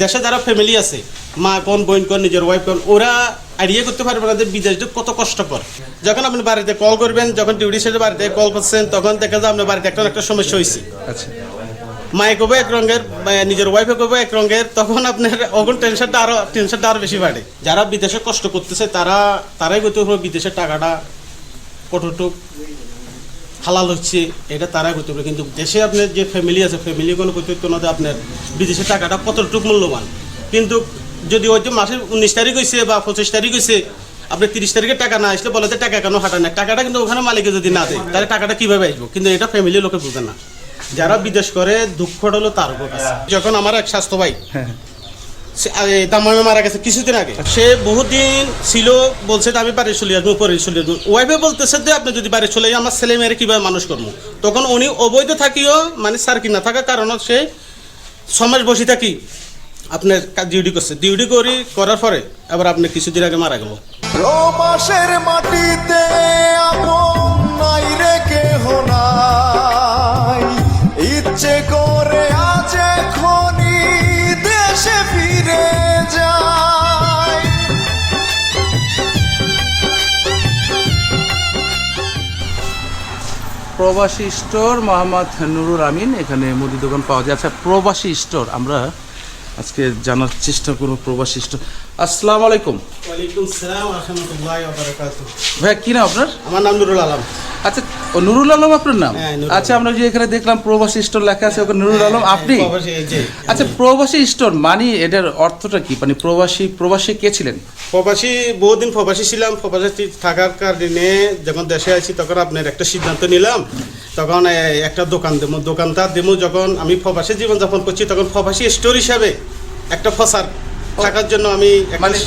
দেশে যারা ফ্যামিলি আছে মা কোন বোন কোন নিজের ওয়াইফ কোন ওরা আইডিয়া করতে পারবে না যে বিদেশ কত কষ্টকর। যখন আপনি বাড়িতে কল করবেন যখন ডিউটি শেষে বাড়িতে কল করছেন তখন দেখা যায় আপনার বাড়িতে একটা একটা সমস্যা হয়েছে আচ্ছা। মায়ে করব এক রঙের নিজের ওয়াইফে করব এক রঙের তখন আপনার ওখন টেনশনটা আরও টেনশনটা আরও বেশি বাড়ে। যারা বিদেশে কষ্ট করতেছে তারা তারাই করতে পারবে বিদেশের টাকাটা কতটুক হালাল হচ্ছে, এটা তারাই করতে পারবে। কিন্তু দেশে আপনার যে ফ্যামিলি আছে ফ্যামিলি কোনো করতে পারতো না আপনার বিদেশের টাকাটা কতটুক মূল্যবান। কিন্তু যদি যে মাসের উনিশ তারিখ হয়েছে বা পঁচিশ তারিখ হয়েছে আপনি তিরিশ তারিখে টাকা না আসলে বলে টাকা কেন হাঁটা না টাকাটা কিন্তু ওখানে মালিকে যদি না দেয়, তাহলে টাকাটা কীভাবে আসব? কিন্তু এটা ফ্যামিলির লোকে বুঝে না। যারা বিদেশ করে, দুঃখটা হলো তার উপর। যখন আমার এক স্বাস্থ্য ভাই সে আগে মারা গেছে কিছুদিন আগে। সে বহুদিন ছিল, বলছে যে, আমি বাড়ি চলে আসব, পরে চলে আসব। ওয়াইফে বলতেছে যে, আপনি যদি বাড়ি চলে আমার ছেলে মেয়ের কীভাবে মানুষ করব? তখন উনি অবৈধ থাকিও মানে সার্কি না থাকার কারণে সে সমাজ বসে থাকি, আপনার ডিউটি করছে। ডিউটি করি, করার পরে আবার আপনি কিছুদিন আগে মারা গেল। রোমাসের মাটিতে আপন নাই রে ইচ্ছে করে আজ এখনই প্রবাসী স্টোর মোহাম্মদ নুরুল আমিন। এখানে মুদি দোকান পাওয়া যায়। আচ্ছা প্রবাসী স্টোর আমরা আজকে জানার চেষ্টা করব প্রবাসী আসসালামু আলাইকুম। ওয়ালাইকুম সালাম রহমতুল্লাহ বারাকাতুহ। ভাইয়া কি নাম আপনার? আমার নাম নুরুল আলম। আচ্ছা ও নুরুল আলম আপনার নাম? হ্যাঁ, আচ্ছা আমরা যে এখানে দেখলাম প্রবাসী স্টোর লেখা আছে ওখানে নুরুল আলম আপনি? হ্যাঁ, যে। আচ্ছা প্রবাসী স্টোর মানে এটার অর্থটা কি? মানে প্রবাসী প্রবাসী কে ছিলেন? প্রবাসী বহুদিন প্রবাসী ছিলাম। প্রবাসী থাকার কারণে যখন দেশে আছি তখন আপনার একটা সিদ্ধান্ত নিলাম তখন একটা দোকান দেবো। দোকানটা দেবো যখন আমি প্রবাসী জীবনযাপন করছি তখন প্রবাসী স্টোর হিসাবে একটা ফসার থাকার জন্য আমি মানে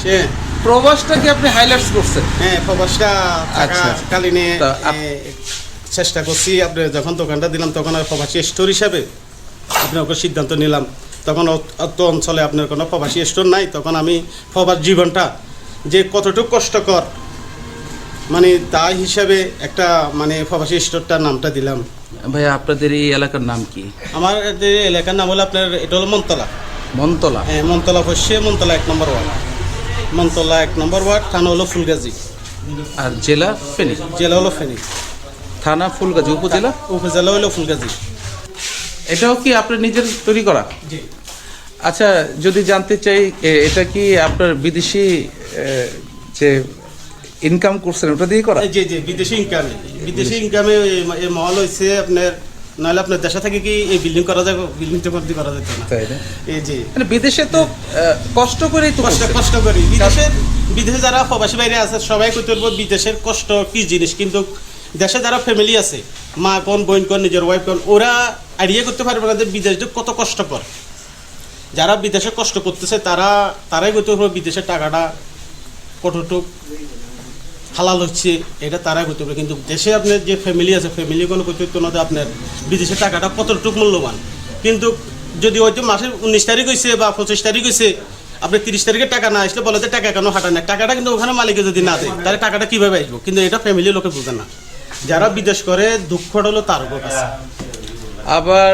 প্রবাসটাকে আপনি হাইলাইটস করছেন? হ্যাঁ প্রবাসটা আচ্ছা, আচ্ছা। আপ- চেষ্টা করছি। আপনি যখন দোকানটা দিলাম তখন আর প্রবাসী স্টোর হিসাবে আপনি ওকে সিদ্ধান্ত নিলাম। তখন অত- অত অঞ্চলে আপনার কোনো প্রবাসী স্টোর নাই। তখন আমি প্রবাস জীবনটা যে কতটুকু কষ্টকর মানে তা হিসাবে একটা মানে প্রবাসী স্টোরটার নামটা দিলাম। ভাইয়া আপনাদের এই এলাকার নাম কি? আমার এলাকার নাম হলো আপনার এটা হলো মনতলা। মনতলা? হ্যাঁ মনতলা পশ্চিমে মনতলা এক নম্বর ওয়ার্ড। মনতলা এক নম্বর ওয়ার্ড থানা হলো ফুলগাজী। আর জেলা ফেনী? জেলা হলো ফেনী। থানা ফুলগাজী উপজেলা? উপজেলা হলো ফুলগাজী। এটাও কি আপনার নিজের তৈরি করা? জি। আচ্ছা যদি জানতে চাই এটা কি আপনার বিদেশি যে ইনকাম করছেন ওটা দিয়ে করা? জি যে বিদেশি ইনকামে বিদেশি ইনকামে এই মহল হয়েছে আপনার নাহলে আপনার দেশে থেকে কি এই বিল্ডিং করা যাবে বিল্ডিংটা করতে করা যেত না? এই যে মানে বিদেশে তো কষ্ট করেই তো কষ্ট কষ্ট করি। বিদেশে বিদেশে যারা প্রবাসী বাইরে আছে সবাই করতে পারব বিদেশের কষ্ট কি জিনিস কিন্তু দেশে যারা ফ্যামিলি আছে মা কোন বোন কোন নিজের ওয়াইফ কোন ওরা আইডিয়া করতে পারবে না যে বিদেশ কত কষ্টকর। যারা বিদেশে কষ্ট করতেছে তারা তারাই করতে পারবে বিদেশের টাকাটা কতটুক হালাল হচ্ছে, এটা তারাই করতে পারে কিন্তু দেশে আপনার যে ফ্যামিলি আছে ফ্যামিলি কোনো করতে না আপনার বিদেশের টাকাটা কতটুক মূল্যবান। কিন্তু যদি যে মাসের উনিশ তারিখ হয়েছে বা পঁচিশ তারিখ হয়েছে আপনি তিরিশ তারিখে টাকা না আসলে বলে টাকা কেন হাঁটা না টাকাটা কিন্তু ওখানে মালিকে যদি না দেয়, তাহলে টাকাটা কীভাবে আসব? কিন্তু এটা ফ্যামিলির লোকে বুঝে না। যারা বিদেশ করে, দুঃখটা হলো তার উপর কাছে। আবার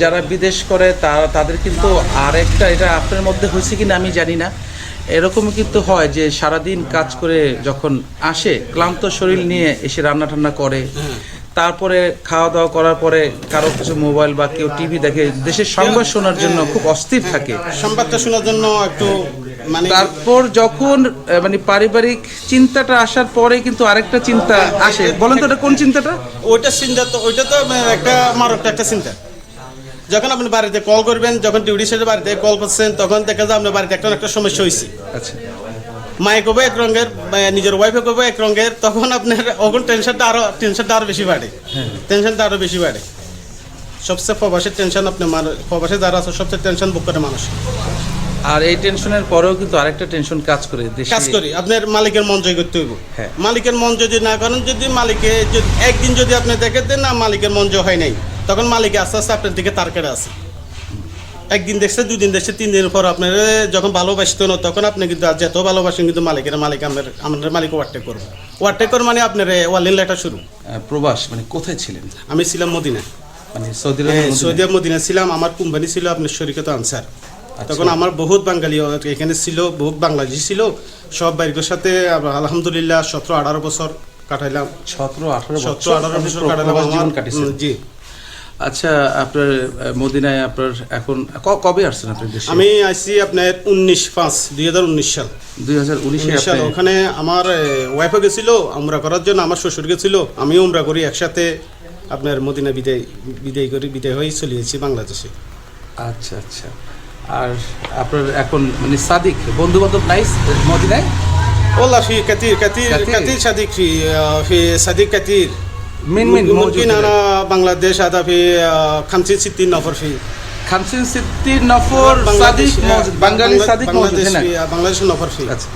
যারা বিদেশ করে, তারা, তাদের কিন্তু আরেকটা, এটা আপনার মধ্যে হয়েছে কিনা আমি জানি না। এরকম কিন্তু হয় যে সারাদিন কাজ করে যখন আসে ক্লান্ত শরীর নিয়ে এসে রান্না টান্না করে। তারপরে খাওয়া দাওয়া করার পরে কারও কিছু মোবাইল বা কেউ টিভি দেখে দেশের সংবাদ শোনার জন্য খুব অস্থির থাকে। সংবাদটা শোনার জন্য একটু মানে তারপর যখন মানে পারিবারিক চিন্তাটা আসার পরে কিন্তু আরেকটা চিন্তা আসে। বলেন তো এটা কোন চিন্তাটা? ওইটা চিন্তা তো ওইটা তো একটা মারক একটা চিন্তা। যখন আপনি বাড়িতে কল করবেন যখন ডিউটি শেষে বাড়িতে কল করছেন তখন দেখা যায় আপনার বাড়িতে একটা একটা সমস্যা হয়েছে আচ্ছা। মায়ে করব এক রঙের নিজের ওয়াইফে করব এক রঙের তখন আপনার ওখান টেনশনটা আরও টেনশনটা আরও বেশি বাড়ে। টেনশনটা আরও বেশি বাড়ে। সবচেয়ে প্রবাসের টেনশন আপনি মানুষ প্রবাসে যারা আছে সবচেয়ে টেনশন বুক করে মানুষ। আর এই টেনশনের পরেও কিন্তু আরেকটা টেনশন কাজ করে কাজ করি আপনার মালিকের মন জয় করতে হইব। হ্যাঁ। মালিকের মন যদি না করেন যদি মালিকে যদি একদিন যদি আপনি দেখেন না মালিকের মন জয় হয় নাই তখন মালিকে আস্তে আস্তে আপনার দিকে তার কেটে আছে। একদিন দেখছে দুই দিন দেখছে তিন দিন পর আপনার যখন ভালোবাসতো না তখন আপনি কিন্তু আর যত ভালোবাসেন কিন্তু মালিকের মালিক আপনার আমাদের মালিক ওয়ারটেক করব। ওয়ারটেক করে মানে আপনার ওয়ালিন লেটা শুরু। প্রবাস মানে কোথায় ছিলেন? আমি ছিলাম মদিনা মানে সৌদি হ্যাঁ? সৌদি মদিনা ছিলাম আমার কোম্পানি ছিল আপনার শরীকত আনসার। তখন আমার বহুত বাঙালি এখানে ছিল বহুত বাংলাদেশি ছিল। সব বাইরের সাথে আলহামদুলিল্লাহ সতেরো আঠারো বছর কাটাইলাম। সতেরো আঠারো সতেরো আঠারো বছর কাটাইলাম আমার- কাটিয়েছেন। হুম, জি। আচ্ছা আপনার আহ, মদিনায় আপনার এখন ক- কবে আসছেন আপনি দেশে আমি আইসি আপনার উনিশ পাঁচ দুই হাজার উনিশ সাল দুই হাজার উনিশে উনিশ সাল ওখানে আমার ওয়াইফও গেছিল উমরা করার জন্য আমার শ্বশুর গেছিল আমিও উমরা করি একসাথে আপনার মদিনা বিদায় বিদায় করি বিদায় হয়ে চলে এসেছি বাংলাদেশে আচ্ছা আচ্ছা আর আপনার এখন মানে সাদিক বন্ধু বান্ধব নাই মদিনায় والله في كثير كثير كثير. كثير صديق في في صديق كثير مين مين موجود ممكن هنا؟ انا بنغلاديش هذا في 50 60 نفر في খামসিন সিদ্দি নফর সাদিক মৌজুদ বাঙালি সাদিক মৌজুদ بنغلاديش هنا في بنغلاديش نفر في আচ্ছা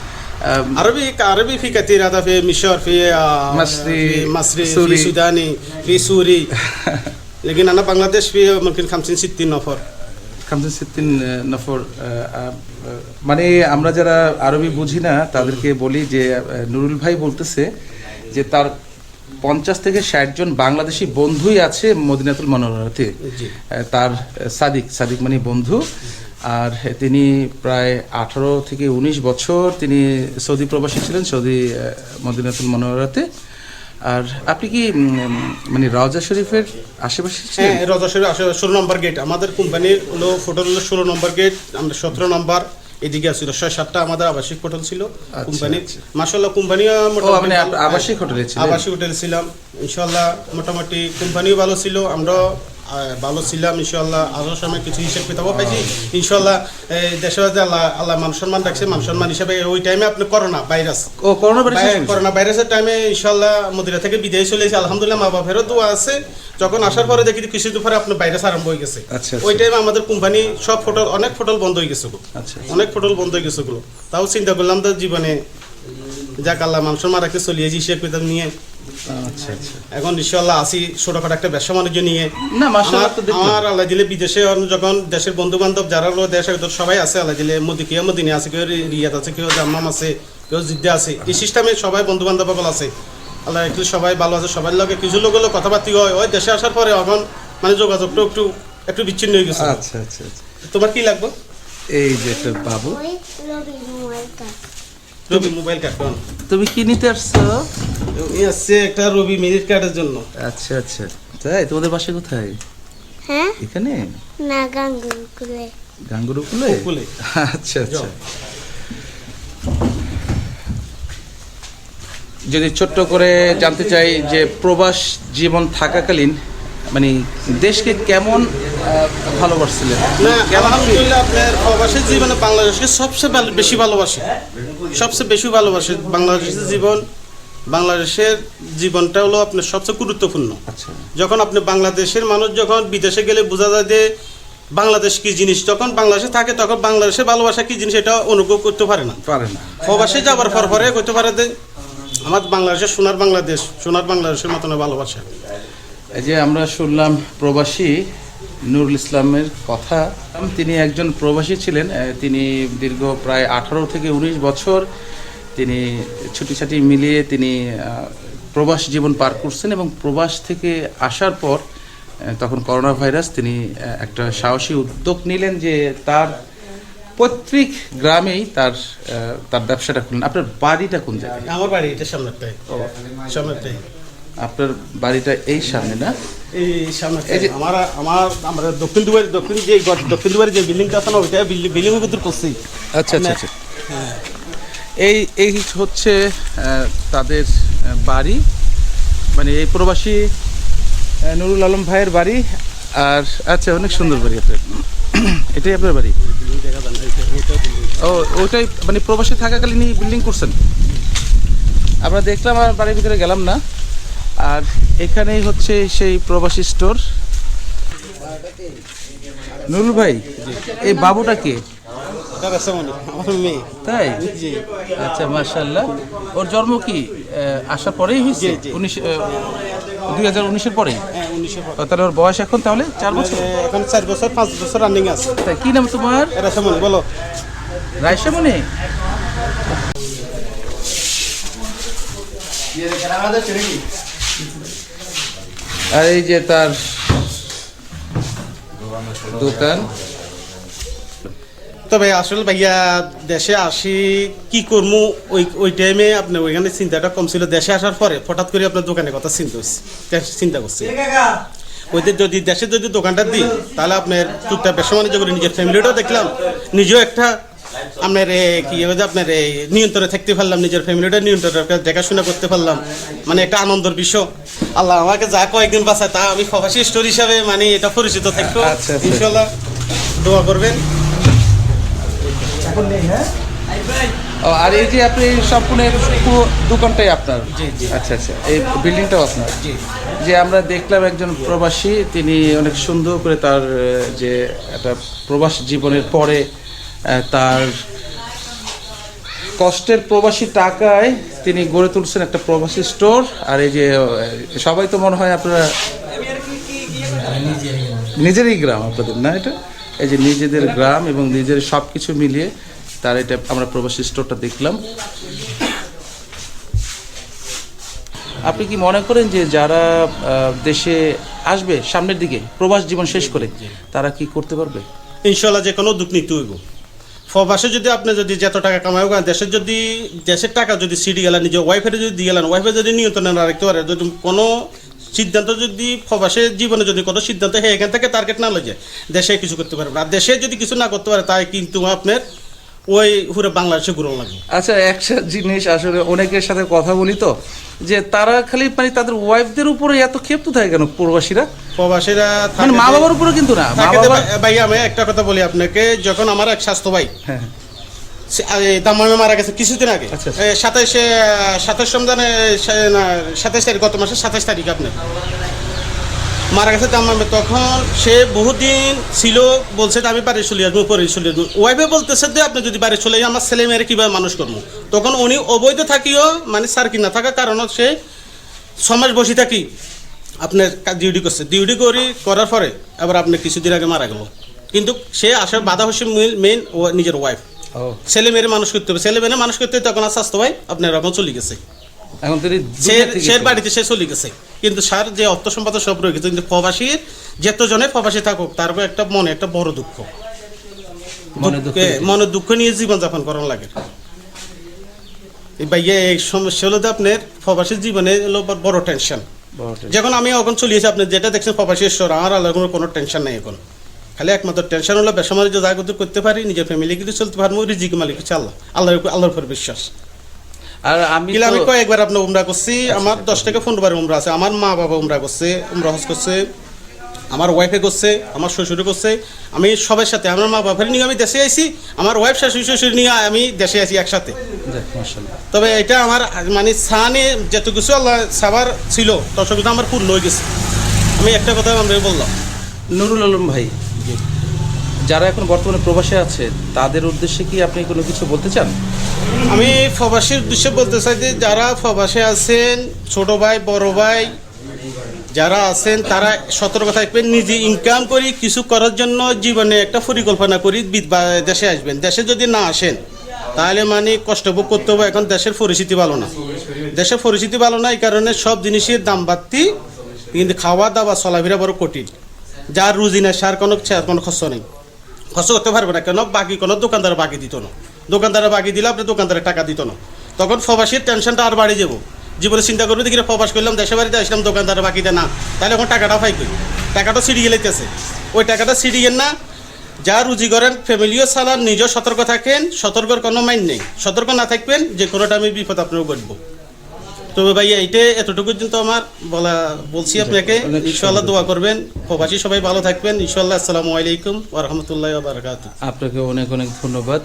আম, عربي عربي في كثير هذا في مصر في آه، مصري، في مصري سوري. في سوداني في سوري لكن انا بنغلاديش في ممكن 50 60 نفر খামসিন সিদ্দিন আহ, নফর আহ, আহ, মানে আমরা যারা আরবি বুঝি না তাদেরকে বলি যে আহ, নুরুল ভাই বলতেছে যে তার পঞ্চাশ থেকে ষাট জন বাংলাদেশি বন্ধুই আছে মদিনাতুল মনোরাতে জি। তার সাদিক সাদিক মানে বন্ধু। আর তিনি প্রায় আঠারো থেকে উনিশ বছর তিনি সৌদি প্রবাসী ছিলেন সৌদি মদিনাতুল মনোরাতে আর আপনি কি মানে রাজা শরীফের আশেপাশে হ্যাঁ রজা শরীফ ষোলো নম্বর গেট। আমাদের কোম্পানির হলো হোটেল হলো ষোলো নম্বর গেট আমরা সতেরো নম্বর। এদিকে ছিল ছয় সাতটা আমাদের আবাসিক হোটেল ছিল কোম্পানি। মাসাল্লাহ কোম্পানিও মোটামুটি আবাসিক হোটেলে আবাসিক হোটেল ছিলাম। ইনশাল্লাহ মোটামুটি কোম্পানিও ভালো ছিল আমরা ভালো ছিলাম ইনশাল্লাহ আরও সময় কিছু হিসেব কিতাবও পাইছি। ইনশাল্লাহ দেশে আল্লাহ আল্লাহ মান সম্মান রাখছে। মান সম্মান হিসাবে ওই টাইমে আপনি করোনা ভাইরাস। ও করোনা ভাইরাস করোনা ভাইরাসের টাইমে ইনশাল্লাহ মদিনা থেকে বিদায় চলে এসেছে আলহামদুলিল্লাহ মা বাপেরও দোয়া আছে। যখন আসার পরে দেখি কিছুদিন পরে আপনার ভাইরাস আরম্ভ হয়ে গেছে। আচ্ছা, আচ্ছা। ওই টাইমে আমাদের কোম্পানি সব হোটেল অনেক হোটেল বন্ধ হয়ে গেছে আচ্ছা অনেক হোটেল বন্ধ হয়ে গেছে গুলো তাও চিন্তা করলাম তো জীবনে। যাক আল্লাহ মানুষ মারাকে চলিয়েছি সে কিতাব নিয়ে আচ্ছা আচ্ছা। এখন ইনশাল্লাহ আসি ছোটখাটো একটা ব্যবসা বাণিজ্য নিয়ে। না মাশাআল্লাহ আমার তো দেখলাম। আমার আল্লাহ দিলে বিদেশে যখন দেশের বন্ধু বান্ধব যারা হলো দেশে সবাই আছে আল্লাহ দিলে মোদি কেউ মদিনে আছে কেউ রিয়াদ আছে কেউ জাম্মাম আছে কেউ জিদ্দা আছে। এই সিস্টেমে সবাই বন্ধু বান্ধব আছে। আল্লাহ একটু সবাই ভালো আছে সবার লগে কিছু লোক হলো কথাবার্তি হয়। ওই দেশে আসার পরে এখন মানে যোগাযোগটা একটু একটু বিচ্ছিন্ন হয়ে গেছে। আচ্ছা আচ্ছা আচ্ছা। তোমার কি লাগবে? এই যে একটা বাবু। রবি মোবাইল কার্টন তুমি কি নিতে আসছো? আসছে একটা রবি মিনিট কার্ডের জন্য। আচ্ছা আচ্ছা। তাই? তোমাদের বাসা কোথায়? হ্যাঁ? এখানে? না গাঙ্গুকুলে গাঙ্গুর উপলে উপকূলে। আচ্ছা। আচ্ছা যদি ছোট্ট করে জানতে চাই যে প্রবাস জীবন থাকাকালীন মানে দেশকে কেমন ভালোবাসছিলেন? আলহামদুলিল্লাহ আপনার প্রবাসী জীবনে বাংলাদেশকে সবচেয়ে ভালো- বেশি ভালোবাসে। সবচেয়ে বেশি ভালোবাসে বাংলাদেশের জীবন। বাংলাদেশের জীবনটা হলো আপনার সবচেয়ে গুরুত্বপূর্ণ। আচ্ছা। যখন আপনি বাংলাদেশের মানুষ যখন বিদেশে গেলে বোঝা যায় যে বাংলাদেশ কি জিনিস যখন বাংলাদেশে থাকে তখন বাংলাদেশের ভালোবাসা কি জিনিস এটা অনুভব করতে পারে না। পারে না। প্রবাসে যাবার পর পরে করতে পারে যে আমার বাংলাদেশের সোনার বাংলাদেশ সোনার বাংলাদেশের মতন ভালোবাসা। এই যে আমরা শুনলাম প্রবাসী নুরুল ইসলামের কথা। তিনি একজন প্রবাসী ছিলেন তিনি দীর্ঘ প্রায় আঠারো থেকে উনিশ বছর তিনি ছুটি ছাটি মিলিয়ে তিনি প্রবাস জীবন পার করছেন এবং প্রবাস থেকে আসার পর তখন করোনা ভাইরাস তিনি একটা সাহসী উদ্যোগ নিলেন যে তার পৈতৃক গ্রামেই তার তার ব্যবসাটা খুললেন আপনার বাড়িটা কোন জায়গায়? আমার বাড়ি এটা সামনেরটাই সামনেরটাই আপনার বাড়িটা এই সামনে না? এই সামনে এই যে- আমার আমার আমরা দক্ষিণ দুয়ার দক্ষিণ যে দক্ষিণ দুয়ারে যে বিল্ডিংটা আছে না ওইটা বিল্ডিং ভিতর করছি। আচ্ছা আচ্ছা আচ্ছা। এই এই হচ্ছে তাদের বাড়ি। মানে এই প্রবাসী নুরুল আলম ভাইয়ের বাড়ি। আর আচ্ছা অনেক সুন্দর বাড়ি আপনার। এটাই আপনার বাড়ি? ও, ওইটাই মানে প্রবাসী থাকাকালীন বিল্ডিং করছেন? আমরা দেখলাম আর বাড়ির ভিতরে গেলাম না। আর এখানেই হচ্ছে সেই প্রবাসী স্টোর নুরুল ভাই, এই বাবুটা কে এটা রাসামণি আমার মেয়ে তাই? আচ্ছা মাশাল্লাহ ওর জন্ম কি আসার পরেই হয়েছে। উনিশ দুই হাজার উনিশের পরেই? হ্যাঁ তাহলে ওর বয়স এখন তাহলে চার বছর? এখন চার বছর পাঁচ বছর রানিং আছে। তাই কি নাম তোমার? রাসামণি বলো। রায়সামণি আর এই যে তার দোকান তবে আসলে ভাইয়া দেশে আসি কি করব ওই ওই টাইমে আপনার ওইখানে চিন্তাটা কম ছিল। দেশে আসার পরে হঠাৎ করে আপনার দোকানের কথা চিন্তা হচ্ছে চিন্তা করছি। ওইদের যদি দেশে যদি দোকানটা দিই তাহলে আপনার টুকটাক ব্যবসা বাণিজ্য করে নিজের ফ্যামিলিটাও দেখলাম নিজেও একটা আপনার এ, কি আপনার এই নিয়ন্ত্রণে থাকতে পারলাম নিজের ফ্যামিলিটা নিয়ন্ত্রণে দেখাশোনা করতে পারলাম। মানে একটা আনন্দের বিষয়। আল্লাহ আমাকে যা কয়েকদিন বাঁচায় তা আমি প্রবাসী স্টোর হিসাবে মানে এটা পরিচিত থাকব। আচ্ছা, আচ্ছা। ইনশাল্লাহ দোয়া করবেন। ও, আর এই যে আপনি সম্পূর্ণ পুরো দোকানটাই আপনার। আচ্ছা আচ্ছা এই বিল্ডিংটাও আপনার? যে আমরা দেখলাম একজন প্রবাসী তিনি অনেক সুন্দর করে তার যে একটা প্রবাস জীবনের পরে তার কষ্টের প্রবাসী টাকায় তিনি গড়ে তুলছেন একটা প্রবাসী স্টোর। আর এই যে সবাই তো মনে হয় আপনারা নিজেরই গ্রাম আপনাদের না এটা? এই যে নিজেদের গ্রাম এবং নিজের সব কিছু মিলিয়ে তার এটা আমরা প্রবাসী স্টোরটা দেখলাম। আপনি কি মনে করেন যে যারা দেশে আসবে সামনের দিকে, প্রবাস জীবন শেষ করে, তারা কি করতে পারবে? ইনশাল্লাহ যে কোনো দুঃখ নিতে হইব। প্রবাসে যদি আপনি যদি যত টাকা কামাই হোক দেশের যদি, দেশের টাকা যদি সিডি গেলেন, নিজের ওয়াইফের যদি দিয়ে গেলেন ওয়াইফে যদি নিয়ন্ত্রণে না রাখতে পারে, যদি কোনো সিদ্ধান্ত যদি প্রবাসের জীবনে যদি কোনো সিদ্ধান্ত হয়ে এখান থেকে টার্গেট না যায় দেশে কিছু করতে পারবে না। আর দেশে যদি কিছু না করতে পারে তাই কিন্তু আপনার ওই পুরো বাংলাদেশে ঘুরন লাগবে। আচ্ছা একটা জিনিস আসলে অনেকের সাথে কথা বলি তো যে তারা খালি মানে তাদের ওয়াইফদের উপরে এত ক্ষেপ্ত থাকে কেন প্রবাসীরা? প্রবাসীরা মানে মা বাবার উপরে কিন্তু না ভাই আমি একটা কথা বলি আপনাকে যখন আমার এক স্বাস্থ্য ভাই হ্যাঁ। হ্যাঁ। দামামে মারা গেছে কিছুদিন আগে। আচ্ছা, আচ্ছা। সাতাইশে সাতাশ রমজানে সাতাশ তারিখ গত মাসে সাতাশ তারিখ আপনার মারা গেছে দামামে। তখন সে বহুদিন ছিল বলছে যে আমি বাড়ি চলে আসব পরে চলে আসব। ওয়াইফে বলতেছে যে আপনি যদি বাড়ি চলে যান আমার ছেলে মেয়ের কীভাবে মানুষ করব? তখন উনি অবৈধ থাকিও মানে সার্কি না থাকার কারণ সে ছমাস বসে থাকি। আপনার ডিউটি করছে। ডিউটি করি করার পরে আবার আপনি কিছুদিন আগে মারা গেল। কিন্তু সে আসার বাধা হচ্ছে মেইন ও নিজের ওয়াইফ ছেলে মেয়ের মানুষ করতে হবে। ছেলে মেয়ের মানুষ করতে তখন আর স্বাস্থ্য ভাই আপনার এরকম চলে গেছে। এখন তিনি সে বাড়িতে সে চলে গেছে। কিন্তু সার যে অর্থ সম্পদ সব রয়ে গেছে কিন্তু প্রবাসীর যতজনে প্রবাসী থাকুক তারপর একটা মনে একটা বড় দুঃখ। মনে দুঃখ নিয়ে জীবনযাপন করার লাগে। ভাইয়া এই সমস্যা হলো আপনার প্রবাসী জীবনে হলো বড়- টেনশন যখন আমি এখন চলিয়েছি আপনি যেটা দেখছেন প্রবাসী স্টোর আমার আলাদা কোনো টেনশন নেই এখন। খালি একমাত্র টেনশন হলো বাণিজ্য যা করতে করতে পারি নিজের ফ্যামিলি কিন্তু চলতে পারব রিজিক মালিক হচ্ছে আল্লাহ। আল্লাহর আল্লাহর উপর বিশ্বাস। আর আমি আমি কয়েকবার আপনার উমরা করছি আমার দশ থেকে পনেরো বার উমরা আছে। আমার মা বাবা উমরা করছে উমরা হজ করছে আমার ওয়াইফে করছে আমার শ্বশুরে করছে। আমি সবার সাথে আমার মা বাবার নিয়ে আমি দেশে আইছি আমার ওয়াইফ শাশুড়ি শ্বশুর নিয়ে আমি দেশে আছি একসাথে। তবে এটা আমার মানে সানে যত কিছু আল্লাহ সাবার ছিল দর্শক আমার পূর্ণ হয়ে গেছে। আমি একটা কথা আমরা বললাম। নুরুল আলম ভাই যারা এখন বর্তমানে প্রবাসে আছে, তাদের উদ্দেশ্যে কি আপনি কোনো কিছু বলতে চান? আমি প্রবাসীর উদ্দেশ্যে বলতে চাই যে যারা প্রবাসে আছেন, ছোট ভাই, বড় ভাই, যারা আছেন, তারা সতর্ক থাকবেন, নিজে ইনকাম করি, কিছু করার জন্য জীবনে একটা পরিকল্পনা করি দেশে আসবেন। দেশে যদি না আসেন, তাহলে মানে কষ্ট ভোগ করতে হবে, এখন দেশের পরিস্থিতি ভালো না। দেশের পরিস্থিতি ভালো না, এই কারণে সব জিনিসের দাম বাড়তি, কিন্তু খাওয়া দাওয়া চলাফেরা বড় কঠিন। যার রুজি নেই, সার কোনো কোনো খরচ নেই। খরচ করতে পারবে না কেন? বাকি কোনো দোকানদার বাকি দিত না। দোকানদারে বাকি দিলে আপনি দোকানদারে টাকা দিত না। তখন প্রবাসীর টেনশনটা আর বাড়ি যাব। জীবনে চিন্তা করবে, দেখি প্রবাস করলাম দেশে বাড়িতে আসলাম, দোকানদারের বাকি দেয় না। তাহলে এখন টাকাটা পাই কই? টাকাটা সিঁড়িয়ে লাইতেছে ওই টাকাটা সিঁড়িয়ে না, যা রুজি করেন, ফ্যামিলিও চালান, নিজেও সতর্ক থাকেন, সতর্কর কোনো মাইন নেই। সতর্ক না থাকবেন যে কোনো টাইমে বিপদ আপনারও ঘটবো। তবে ভাই এইটা এতটুকু কিন্তু আমার বলা বলছি আপনাকে। ইনশাআল্লাহ ইনশাল্লাহ দোয়া করবেন। প্রবাসী সবাই ভালো থাকবেন। ইনশাল্লাহ আসসালামু আলাইকুম ওয়া রাহমাতুল্লাহি ওয়া বারাকাতুহু। আপনাকে অনেক অনেক ধন্যবাদ।